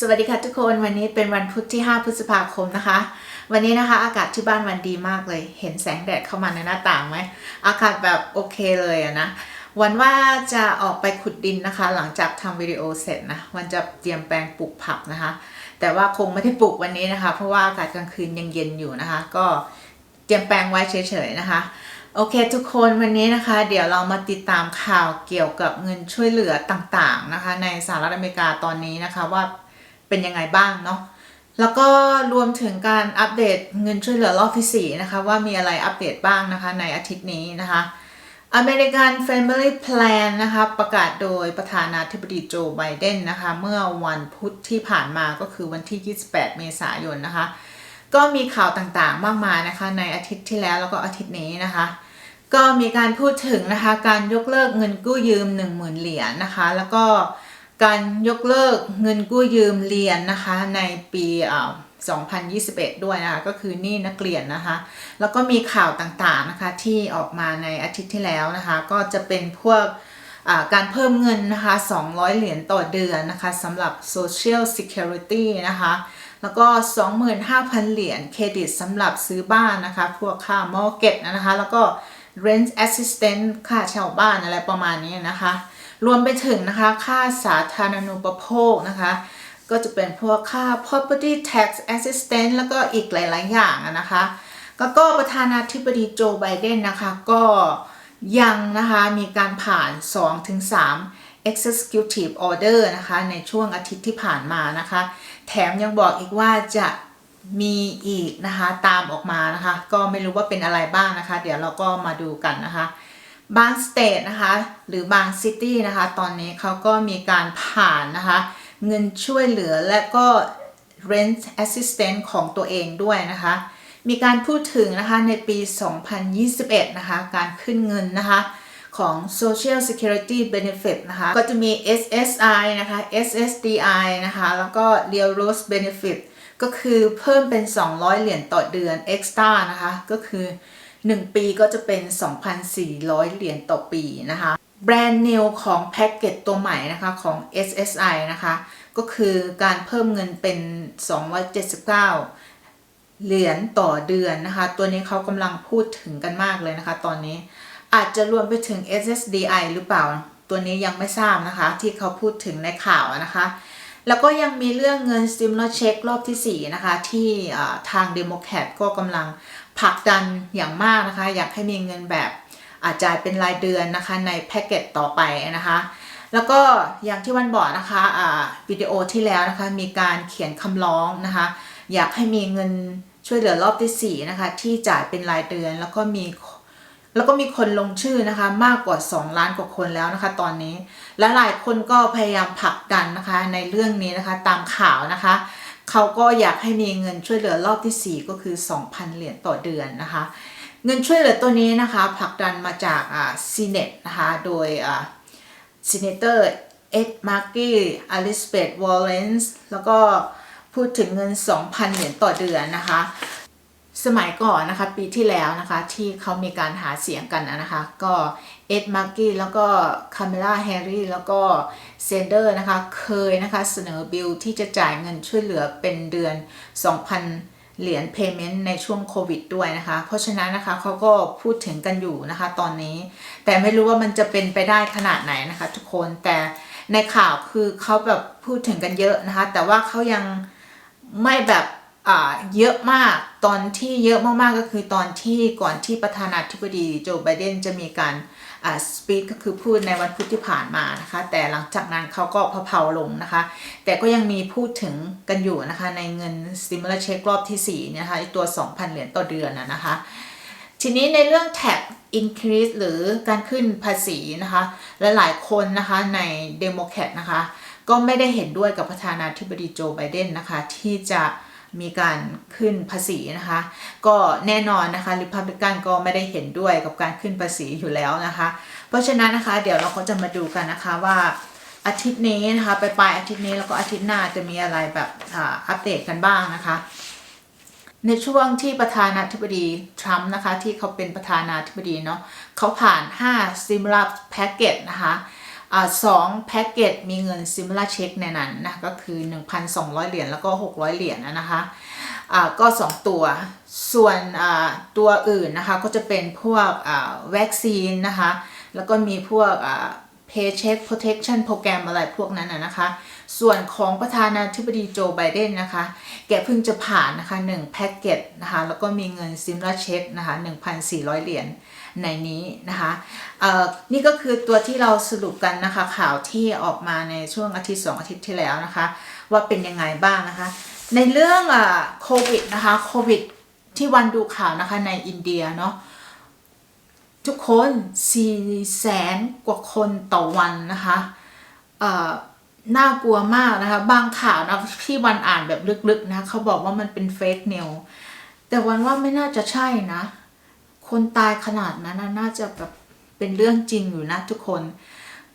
สวัสดีค่ะทุกคนวันนี้เป็นวันพุธที่ 5 พฤษภาคมนะคะ วันนี้นะคะ อากาศที่บ้านวันดีมากเลย เห็นแสงแดดเข้ามาในหน้าต่างไหมอากาศแบบโอเคเลยอะนะวันว่าจะออกไปขุดดินนะคะ หลังจากทำวิดีโอเสร็จนะวันจะเตรียมแปลงปลูกผักนะคะ แต่ว่าคงไม่ได้ปลูกวันนี้นะคะ เพราะว่าอากาศกลางคืนยังเย็นอยู่นะคะ ก็เตรียมแปลงไว้เฉยๆนะคะโอเคทุกคนวันนี้นะคะ เดี๋ยวเรามาติดตามข่าวเกี่ยวกับเงินช่วยเหลือต่างๆนะคะ ในสหรัฐอเมริกาตอนนี้นะคะว่า เป็นยังไงบ้างเนาะแล้วก็รวมถึงการอัปเดตเงินช่วยเหลือรอบที่4นะคะว่ามีอะไรอัปเดตบ้างนะคะในอาทิตย์นี้นะคะ American Family Plan นะคะประกาศโดยประธานาธิบดีโจไบเดนนะคะเมื่อวันพุธที่ผ่านมาก็คือวันที่ 28 เมษายนนะคะ ก็มีข่าวต่างๆมากมายนะคะในอาทิตย์ที่แล้วแล้วก็อาทิตย์นี้นะคะ ก็มีการพูดถึงนะคะการยกเลิกเงินกู้ยืม 10,000 เหรียญนะคะ แล้วก็ การยกเลิกเงินกู้ยืมเรียนนะคะในปี2021 ด้วยนะคะก็คือนี่นักเรียนนะคะ แล้วก็มีข่าวต่างๆนะคะที่ออกมาในอาทิตย์ที่แล้วนะคะก็จะเป็นพวกการเพิ่มเงินนะคะ 200 เหรียญต่อเดือนนะคะสำหรับ Social Security นะคะ แล้วก็ 25,000 เหรียญเครดิตสำหรับซื้อบ้านนะคะ พวกค่ามอร์เก็ตนะคะ แล้วก็ rent assistance ค่าเช่าบ้านอะไรประมาณนี้นะคะ รวมไปถึงนะคะค่าสาธารณูปโภคนะคะก็จะเป็นพวกค่า property tax assistance แล้วก็อีกหลาย ๆ อย่างนะคะแล้วก็ประธานาธิบดีโจไบเดนนะคะก็ยังนะคะมีการผ่าน 2-3 executive order นะคะในช่วงอาทิตย์ที่ผ่านมานะคะแถมยังบอกอีกว่าจะมีอีกนะคะตามออกมานะคะก็ไม่รู้ว่าเป็นอะไรบ้างนะคะ เดี๋ยวเราก็มาดูกันนะคะ บางสเตทนะคะ หรือบางซิตี้นะคะ ตอนนี้เขาก็มีการผ่านนะคะ เงินช่วยเหลือและก็ rent assistance ของตัวเองด้วยนะคะ มีการพูดถึงนะคะในปี 2021 นะคะ การขึ้นเงินนะคะของ Social Security Benefit นะคะ ก็จะมี SSI นะคะ SSDI นะคะ แล้วก็ Real Rose Benefit ก็คือเพิ่มเป็น 200 เหรียญต่อเดือน Extra นะคะ ก็คือ 1 ปีก็จะเป็น 2,400 เหรียญต่อปีนะคะ แบรนด์ new ของแพ็กเกจตัวใหม่นะคะของ SSI นะคะ ก็คือการเพิ่มเงินเป็น 279 เหรียญต่อเดือนนะคะ ตัวนี้เขากำลังพูดถึงกันมากเลยนะคะ ตอนนี้อาจจะรวมไปถึง SSDI หรือเปล่า ตัวนี้ยังไม่ทราบนะคะ ที่เขาพูดถึงในข่าวนะคะแล้วก็ยังมีเรื่องเงิน stimulus check รอบที่ 4 นะคะ ที่ทางเดโมแครตก็กำลัง ผลักดันอย่างมากนะคะ อยากให้มีเงินแบบอาจ่ายเป็นรายเดือนนะคะในแพ็กเกจต่อไปนะคะ แล้วก็อย่างที่วันบอกนะคะอ่าวิดีโอที่แล้วนะคะมีการเขียนคำร้องนะคะ อยากให้มีเงินช่วยเหลือรอบที่4นะคะที่จ่ายเป็นรายเดือนแล้วก็มีแล้วก็มีคนลงชื่อนะคะมากกว่า 2 ล้านกว่าคนแล้วนะคะ ตอนนี้และหลายคนก็พยายามผลักดันนะคะในเรื่องนี้นะคะตามข่าวนะคะ เขาก็อยากให้มีเงินช่วยเหลือรอบที่ 4 ก็คือ 2,000 เหรียญต่อเดือนนะคะ เงินช่วยเหลือตัวนี้นะคะผลักดันมาจากอ่าซีเนตนะคะโดยอ่าซีเนเตอร์เอ็ดมาร์กี้อลิสเบธวอลเลนส์แล้วก็พูดถึงเงิน 2,000 เหรียญต่อเดือนนะคะ สมัยก่อนนะคะปีที่แล้วนะคะที่เขามีการหาเสียงกันนะคะ ก็เอ็ดมาร์กี้แล้วก็คาเมล่าแฮร์รี่แล้วก็เซนเดอร์นะคะเคยนะคะเสนอบิลที่จะจ่ายเงินช่วยเหลือเป็นเดือน 2,000 เหรียญ payment ในช่วงโควิดด้วยนะคะ เพราะฉะนั้นนะคะเขาก็พูดถึงกันอยู่นะคะตอนนี้ แต่ไม่รู้ว่ามันจะเป็นไปได้ขนาดไหนนะคะทุกคนแต่ในข่าวคือเขาแบบพูดถึงกันเยอะนะคะ แต่ว่าเขายังไม่แบบ เยอะมากตอนที่เยอะมากๆก็คือตอนที่ก่อนที่ประธานาธิบดีโจไบเดนจะมีการสปีกก็คือพูดในวันพุธที่ผ่านมานะคะ แต่หลังจากนั้นเขาก็เพาๆลงนะคะ แต่ก็ยังมีพูดถึงกันอยู่นะคะ ในเงิน stimulus check รอบที่4นะคะตัว 2,000 เหรียญต่อเดือนนะนะคะ ทีนี้ในเรื่อง tax increase หรือการขึ้นภาษีนะคะและหลายคนนะคะในเดโมแครตนะคะ ก็ไม่ได้เห็นด้วยกับประธานาธิบดีโจไบเดนนะคะ ที่จะ มีการขึ้นภาษีนะคะ ก็แน่นอนนะคะริพับลิกันก็ไม่ได้เห็นด้วยกับการขึ้นภาษีอยู่แล้วนะคะ เพราะฉะนั้นนะคะเดี๋ยวเราก็จะมาดูกันนะคะว่าอาทิตย์นี้นะคะไปปลายอาทิตย์นี้แล้วก็อาทิตย์หน้าจะมีอะไรแบบอ,อัปเดตกันบ้างนะคะ ในช่วงที่ประธานาธิบดีทรัมป์นะคะที่เขาเป็นประธานาธิบดีเนาะเขาผ่าน 5 stimulus package นะคะ สองแพ็กเกจมีเงินซิม u ลาเช็คในนั้นนะก็คือ 1,200 เหรียญแล้วก็ 600 เหรียญนะนะคะอ่าก็ 2 ตัว ส่วนตัวอื่นนะคะก็จะเป็นพวกวัคซีนนะคะ แล้วก็มีพวกอ่า Paycheck Protection Program อะไรพวกนั้นนะนะคะ ส่วนของประธานาธิบดีโจไบเดนนะคะ แกเพิ่งจะผ่านนะคะ1แพ็กเกจนะคะ แล้วก็มีเงินซิมล a เช็คนะคะ1,400 เหรียญในนี้นะคะเอ่อนี่ก็คือตัวที่เราสรุปกันนะคะ ข่าวที่ออกมาในช่วงอาทิตย์ 2 อาทิตย์ที่แล้วนะคะ ว่าเป็นยังไงบ้างนะคะ ในเรื่องอ่โควิดนะคะโควิดที่วันดูข่าวนะคะในอินเดียเนาะทุกคน4แสนกว่าคนต่อวันนะคะเอ่อ น่ากลัวมากนะคะ บางข่าวนะที่วันอ่านแบบลึกๆนะเขาบอกว่ามันเป็นเฟกนิวแต่วันว่าไม่น่าจะใช่นะ คนตายขนาดนั้นน่าจะแบบเป็นเรื่องจริงอยู่นะทุกคน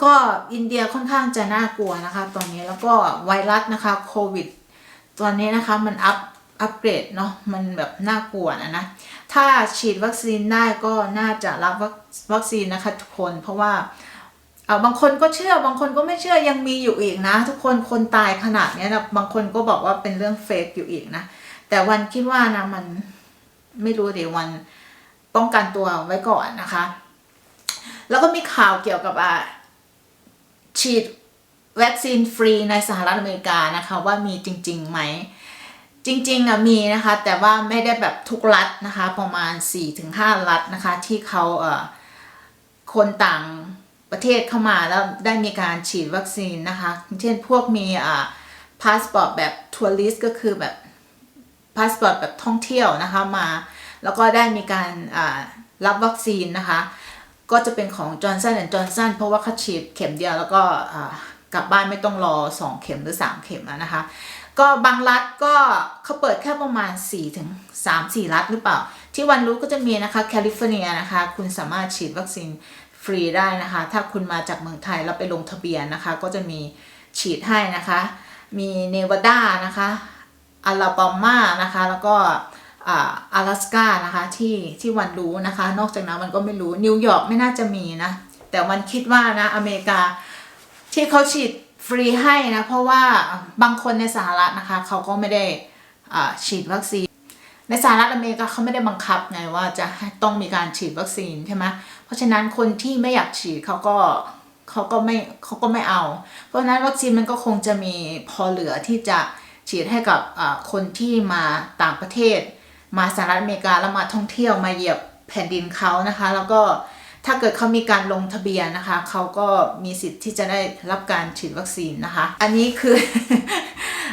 ก็อินเดียค่อนข้างจะน่ากลัวนะคะ ตอนนี้แล้วก็ไวรัสนะคะโควิดตอนนี้นะคะมันอัพอัปเกรดเนาะมันแบบน่ากลัวนะนะ ถ้าฉีดวัคซีนได้ก็น่าจะรับวัคซีนนะคะทุกคนเพราะว่า บางคนก็เชื่อบางคนก็ไม่เชื่อยังมีอยู่อีกนะ ทุกคนคนตายขนาดนี้นะบางคนก็บอกว่าเป็นเรื่องเฟกอยู่อีกนะ แต่วันคิดว่านะมันไม่รู้เดี๋ยววันป้องกันตัวไว้ก่อนนะคะ แล้วก็มีข่าวเกี่ยวกับอ่าฉีดวัคซีนฟรีในสหรัฐอเมริกานะคะ ว่ามีจริงๆไหม จริงๆอะมีนะคะ แต่ว่าไม่ได้แบบทุกรัฐนะคะ ประมาณ 4-5 รัฐนะคะ ที่เขาเอ่อคนต่าง ประเทศเข้ามาแล้วได้มีการฉีดวัคซีนนะคะ เช่นพวกมีอ่าพาสปอร์ตแบบทัวริสก็คือแบบพาสปอร์ตแบบท่องเที่ยวนะคะมา แล้วก็ได้มีการอ่ารับวัคซีนนะคะ ก็จะเป็นของ Johnson Johnson เพราะว่าเขาฉีดเข็มเดียวแล้วก็กลับบ้านไม่ต้องรอ 2 เข็มหรือ 3 เข็มแล้วนะคะ ก็บางรัฐก็เขาเปิดแค่ประมาณ 4 ถึง 3 4 รัฐหรือเปล่า ที่วันรู้ก็จะมีนะคะแคลิฟอร์เนียนะคะ คุณสามารถฉีดวัคซีน รีได้นะคะ ถ้าคุณมาจากเมืองไทยแล้วไปลงทะเบียนนะคะ ก็จะมีฉีดให้นะคะ มีเนวาดานะคะอลาบามานะคะ แล้วก็อ่าสกานะคะที่ที่วันรู้นะคะ นอกจากนั้นมันก็ไม่รู้นิวยอร์กไม่น่าจะมีนะ แต่วันคิดว่านะอเมริกาที่เขาฉีดฟรีให้นะเพราะว่าบางคนในสหรัฐนะคะเขาก็ไม่ได้ฉีดวัคซีน ในสหรัฐอเมริกาเขาไม่ได้บังคับไงว่าจะต้องมีการฉีดวัคซีนใช่ไหม เพราะฉะนั้นคนที่ไม่อยากฉีดเขาก็เขาก็ไม่เขาก็ไม่เอา เพราะฉะนั้นวัคซีนมันก็คงจะมีพอเหลือที่จะฉีดให้กับคนที่มาต่างประเทศ มาสหรัฐอเมริกาแล้วมาท่องเที่ยวมาเหยียบแผ่นดินเขานะคะ แล้วก็ถ้าเกิดเขามีการลงทะเบียนนะคะ เขาก็มีสิทธิ์ที่จะได้รับการฉีดวัคซีนนะคะ อันนี้คือ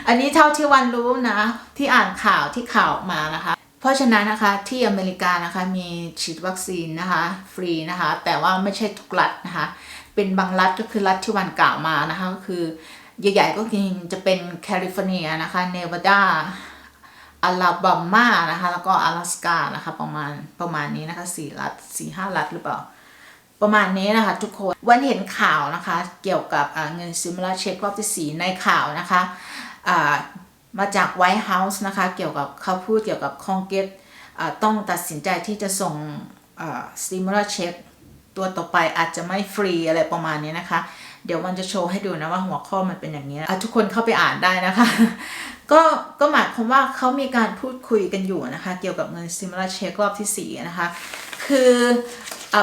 อันนี้เท่าที่วันรู้นะ ที่อ่านข่าวที่ข่าวมานะคะ ราะฉะนั้นนะคะที่อเมริกานะคะมีฉีดวัคซีนนะคะฟรีนะคะ แต่ว่าไม่ใช่ทุกรัฐนะคะ เป็นบางรัฐก็คือรัฐที่วันกล่าวมานะคะก็คือใหญ่ๆก็คือจะเป็นแคลิฟอร์เนียนะคะเนวาดา อลาบามานะคะ แล้วก็阿拉斯กานะคะ ประมาณประมาณนี้นะคะสี่รัฐสี่ห้ารัฐหรือเปล่า ประมาณนี้นะคะทุกคน วันเห็นข่าวนะคะ เกี่ยวกับอ่าเงินซิม u ล a เช็ครอบที่สี่ในข่าวนะคะอ่า มาจากไวท์เฮาส์นะคะ เกี่ยวกับเขาพูดเกี่ยวกับคองเกตต้องตัดสินใจที่จะส่งซิม u ลเช็คตัวต่อไปอาจจะไม่ฟรีอะไรประมาณนี้นะคะ เดี๋ยววันจะโชว์ให้ดูนะว่าหัวข้อมันเป็นอย่างนี้อะทุกคนเข้าไปอ่านได้นะคะ ก็ก็หมายความว่าเขามีการพูดคุยกันอยู่นะคะ เกี่ยวกับเงินซิม u ลเช็ครอบที่ 4 นะคะ คือ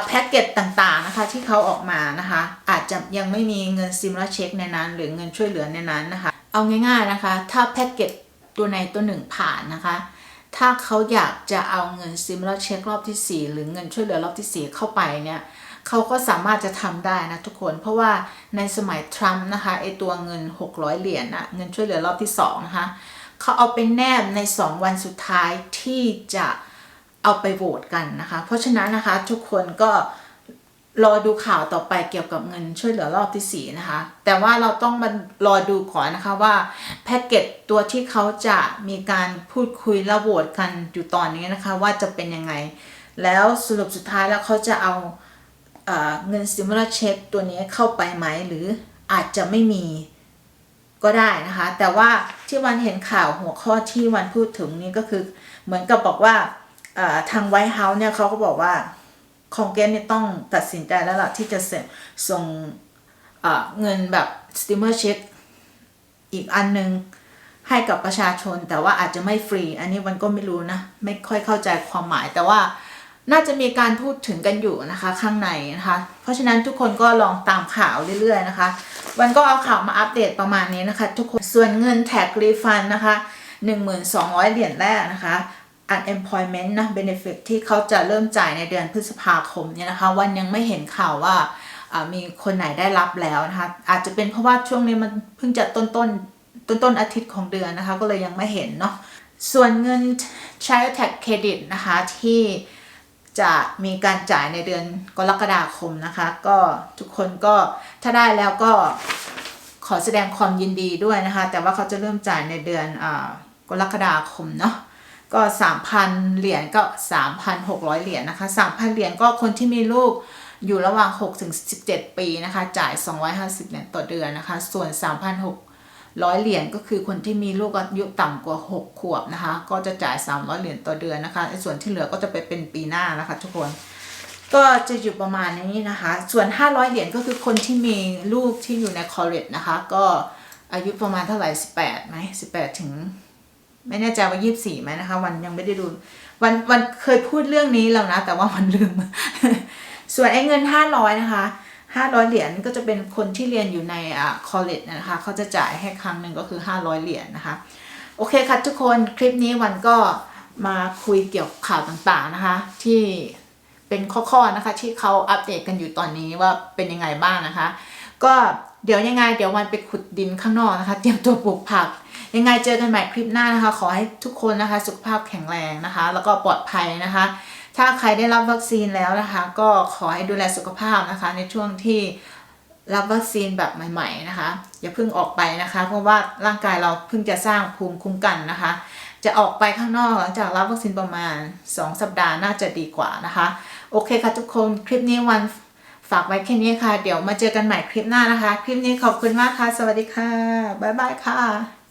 แพ็กเกจต่างๆนะคะที่เขาออกมานะคะ อาจจะยังไม่มีเงินซิมล a เช็คในนั้น หรือเงินช่วยเหลือในนั้นนะคะ เอาง่ายๆนะคะ ถ้าแพ็กเกจตัวในตัวหนึ่งผ่านนะคะ ถ้าเขาอยากจะเอาเงินซิม u ล a เช็ครอบที่ 4 หรือเงินช่วยเหลือรอบที่ 4 เข้าไปเนี่ยเขาก็สามารถจะทำได้นะทุกคน เพราะว่าในสมัยทรัมป์นะคะไอตัวเงิน 600 เหรียญนะเงินช่วยเหลือรอบที่2นะคะเขาเอาไปแนบใน 2 วันสุดท้ายที่จะเอาไปโหวตกันนะคะ เพราะฉะนั้นนะคะทุกคนก็ รอดูข่าวต่อไปเกี่ยวกับเงินช่วยเหลือรอบที่4นะคะ แต่ว่าเราต้องมารอดูก่อนนะคะว่าแพ็กเกจตัวที่เขาจะมีการพูดคุยและโหวตกันอยู่ตอนนี้นะคะ ว่าจะเป็นยังไง แล้วสรุปสุดท้ายแล้วเขาจะเอาเอเงินซิม u ลเช็คตัวนี้เข้าไปไหมหรืออาจจะไม่มีก็ได้นะคะ แต่ว่าที่วันเห็นข่าวหัวข้อที่วันพูดถึงนี่ก็คือ เหมือนกับบอกว่าทางไวท์เฮาส์เนี่ยเขาก็บอกว่า คองเกสเนี่ยต้องตัดสินใจแล้วล่ะที่จะส่งเอ่อเงินแบบ steamer check อีกอันหนึงให้กับประชาชนแต่ว่าอาจจะไม่ฟรี อันนี้มันก็ไม่รู้นะ ไม่ค่อยเข้าใจความหมาย แต่ว่าน่าจะมีการพูดถึงกันอยู่นะคะ ข้างในนะคะ เพราะฉะนั้นทุกคนก็ลองตามข่าวเรื่อยๆนะคะ วันก็เอาข่าวมาอัปเดตประมาณนี้นะคะ ทุกคนส่วนเงินแท็กรีฟันนะคะ 1,200 เหรียญแรกนะคะ unemployment นะ benefit ที่เขาจะเริ่มจ่ายในเดือนพฤษภาคมเนี่ยนะคะ วันยังไม่เห็นข่าวว่ามีคนไหนได้รับแล้วนะคะอาจจะเป็นเพราะว่าช่วงนี้มันเพิ่งจะต้นต้นต้นต้นอาทิตย์ของเดือนนะคะ ก็เลยยังไม่เห็นเนาะส่วนเงิน Child Tax Credit นะคะที่จะมีการจ่ายในเดือนกรกฎาคมนะคะ ก็ทุกคนก็ถ้าได้แล้วก็ขอแสดงความยินดีด้วยนะคะ แต่ว่าเขาจะเริ่มจ่ายในเดือนอกรกฎาคมเนาะ ก็ 3,000 เหรียญก็ 3,600 เหรียญนะคะ3,000 เหรียญก็คนที่มีลูกอยู่ระหว่าง6ถึง17 ปีนะคะ จ่าย 250 เหรียญต่อเดือนนะคะ ส่วน 3,600 เหรียญก็คือคนที่มีลูกอายุต่ำกว่า 6 ขวบนะคะ ก็จะจ่าย 300 เหรียญต่อเดือนนะคะส่วนที่เหลือก็จะไปเป็นปีหน้านะคะทุกคน ก็จะอยู่ประมาณนี้นะคะ ส่วน 500 เหรียญก็คือคนที่มีลูกที่อยู่ในคอร์เรตนะคะ ก็อายุประมาณเท่าไหร่ 18ไหม18 ถึง ไม่แน่ใจว่า24ไหมนะคะ วันยังไม่ได้ดู วันวันเคยพูดเรื่องนี้แล้วนะ แต่ว่ามันลืม ส่วนไอ้เงิน500นะคะ500เหรียญก็จะเป็นคนที่เรียนอยู่ในอ่าคอร์เรนะคะเขาจะจ่ายให้ครั้งหนึ่งก็คือ500เหรียญนะคะ โอเคค่ะทุกคนคลิปนี้วันก็มาคุยเกี่ยวกับข่าวต่างๆนะคะ ที่เป็นข้อๆนะคะ ที่เขาอัปเดตกันอยู่ตอนนี้ว่าเป็นยังไงบ้างนะคะ ก็เดี๋ยวยังไง เดี๋ยววันไปขุดดินข้างนอกนะคะ เตรียมตัวปลูกผัก ยังไงเจอกันใหม่คลิปหน้านะคะ ขอให้ทุกคนนะคะ สุขภาพแข็งแรงนะคะ แล้วก็ปลอดภัยนะคะ ถ้าใครได้รับวัคซีนแล้วนะคะ ก็ขอให้ดูแลสุขภาพนะคะ ในช่วงที่รับวัคซีนแบบใหม่ ๆ นะคะ อย่าเพิ่งออกไปนะคะ เพราะว่าร่างกายเราเพิ่งจะสร้างภูมิคุ้มกันนะคะ จะออกไปข้างนอกหลังจากรับวัคซีนประมาณ 2 สัปดาห์น่าจะดีกว่านะคะ โอเคค่ะทุกคนคลิปนี้วันฝากไว้แค่นี้ค่ะ เดี๋ยวมาเจอกันใหม่คลิปหน้านะคะ คลิปนี้ขอบคุณมากค่ะ สวัสดีค่ะ บ๊ายบายค่ะ